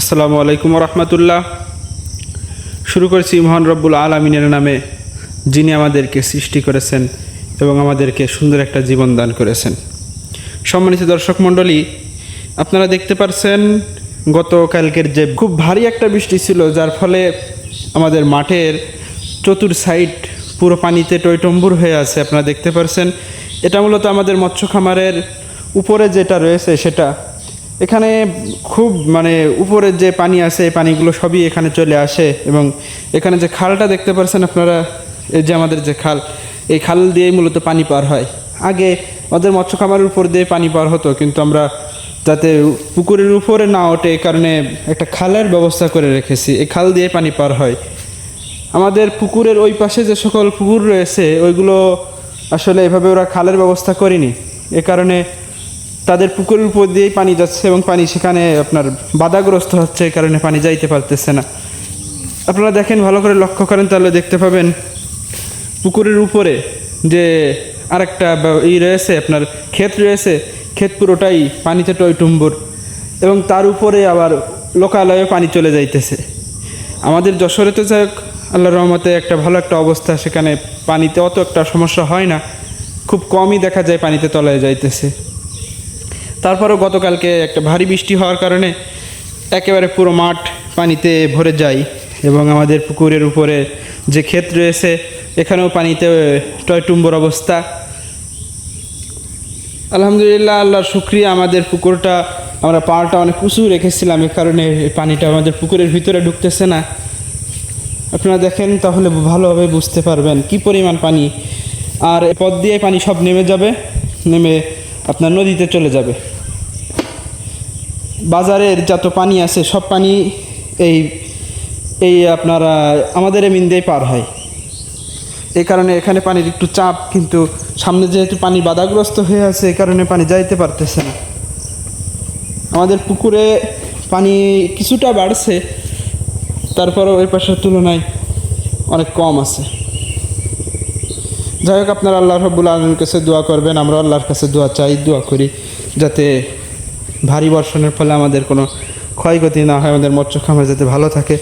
আসসালামু আলাইকুম রহমতুল্লাহ। শুরু করেছি মহান রব্বুল আলমিনের নামে, যিনি আমাদেরকে সৃষ্টি করেছেন এবং আমাদেরকে সুন্দর একটা জীবন দান করেছেন। সম্মানিত দর্শক মণ্ডলী, আপনারা দেখতে পারছেন, গতকালকের যে খুব ভারী একটা বৃষ্টি ছিল, যার ফলে আমাদের মাঠের চতুর সাইড পুরো পানিতে টইটম্বুর হয়ে আছে, আপনারা দেখতে পারছেন। এটা মূলত আমাদের মৎস্য খামারের উপরে যেটা রয়েছে, সেটা এখানে খুব মানে উপরের যে পানি আছে, এই পানিগুলো সবই এখানে চলে আসে এবং এখানে যে খালটা দেখতে পাচ্ছেন আপনারা, এই যে আমাদের যে খাল, এই খাল দিয়েই মূলত পানি পার হয়। আগে আমাদের মৎস্য খামারের উপর দিয়ে পানি পার হতো, কিন্তু আমরা যাতে পুকুরের উপরে না ওঠে, এই কারণে একটা খালের ব্যবস্থা করে রেখেছি। এই খাল দিয়ে পানি পার হয়। আমাদের পুকুরের ওই পাশে যে সকল পুকুর রয়েছে, ওইগুলো আসলে এভাবে ওরা খালের ব্যবস্থা করেনি। এ কারণে তাদের পুকুরের উপর দিয়েই পানি যাচ্ছে এবং পানি সেখানে আপনার বাধাগ্রস্ত হচ্ছে, এই কারণে পানি যাইতে পারতেছে না। আপনারা দেখেন, ভালো করে লক্ষ্য করেন, তাহলে দেখতে পাবেন পুকুরের উপরে যে আরেকটা ই রয়েছে, আপনার ক্ষেত রয়েছে, ক্ষেত পুরোটাই পানিতে টইটুম্বুর এবং তার উপরে আবার লোকালয়ে পানি চলে যাইতেছে। আমাদের যশোরে তো যাক আল্লাহর রহমতে একটা ভালো একটা অবস্থা, সেখানে পানিতে অত একটা সমস্যা হয় না। খুব কমই দেখা যায় পানিতে তলায় যাইতেছে। তারপরেও গতকালকে একটা ভারী বৃষ্টি হওয়ার কারণে একেবারে পুরো মাঠ পানিতে ভরে যায় এবং আমাদের পুকুরের উপরে যে ক্ষেত রয়েছে, এখানেও পানিতে টয়টুম্বর অবস্থা। আলহামদুলিল্লাহ, আল্লাহর শুক্রিয়া, আমাদের পুকুরটা, আমরা পাড়টা অনেক উঁচু রেখেছিলাম, এ কারণে পানিটা আমাদের পুকুরের ভিতরে ঢুকতেছে না। আপনারা দেখেন, তাহলে ভালোভাবে বুঝতে পারবেন কি পরিমাণ পানি। আর পথ দিয়ে পানি সব নেমে যাবে, নেমে আপনার নদীতে চলে যাবে। বাজারের যত পানি আছে, সব পানি এই এই আপনারা আমাদের এমিন দিয়ে পার হয়। এই কারণে এখানে পানির একটু চাপ, কিন্তু সামনে যেহেতু পানি বাধাগ্রস্ত হয়ে আছে, এই কারণে পানি যাইতে পারতেছে না। আমাদের পুকুরে পানি কিছুটা বাড়ছে, তারপরও ওই পাশের তুলনায় অনেক কম আছে। যাই হোক, আপনারা আল্লাহ রব্বুল আলমীর কাছে দোয়া করবেন আমরা আল্লাহর কাছে দোয়া চাই, দোয়া করি, যাতে ভারী বর্ষণের ফলে আমাদের কোনো ক্ষয়ক্ষতি না হয় আমাদের মৎস্য খামার যাতে ভালো থাকে।